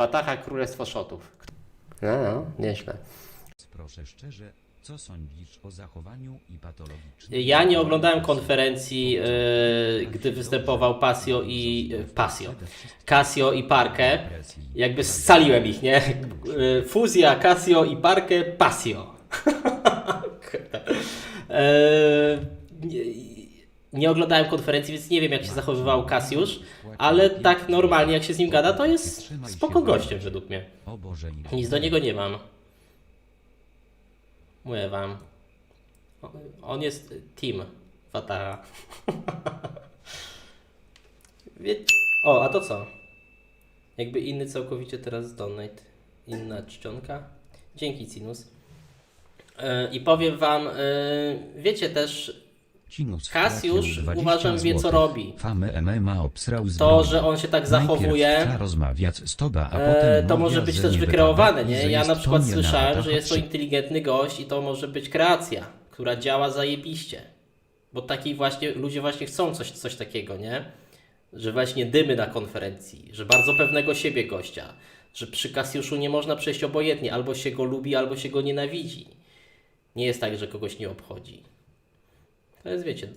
Fataha Królestwo Szotów. No, no, nieźle. Proszę szczerze, co sądzisz o zachowaniu i patologicznym... Ja nie oglądałem konferencji, e, gdy występował Pasio i... e, Pasio. Casio i Parkę. Jakby scaliłem ich, nie? E, Fuzja Casio i Parkę Pasio. nie, oglądałem konferencji, więc nie wiem jak się zachowywał Kasiusz, ale tak normalnie jak się z nim gada, to jest spoko gościem według mnie. Nic do niego nie mam. Mówię wam. On jest team Fataha. Wie... O, a to co? Jakby inny całkowicie teraz donate. Inna czcionka. Dzięki Cinus. Yy, I powiem wam, yy, wiecie też, Kasiusz, 20 uważam, wie, co robi. Famy MMA obsrał z to, że on się tak zachowuje, rozmawiać z tobą, a E, potem to może być też wykreowane, nie? Ja na przykład słyszałem, że jest to inteligentny gość i to może być kreacja, która działa zajebiście. Bo takiej właśnie, ludzie właśnie chcą coś, coś takiego, nie? Że właśnie dymy na konferencji, że bardzo pewnego siebie gościa, że przy Kasiuszu nie można przejść obojętnie, albo się go lubi, albo się go nienawidzi. Nie jest tak, że kogoś nie obchodzi. To jest, wiecie,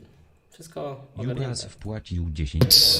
wszystko Juras ogarnięte. wpłacił 10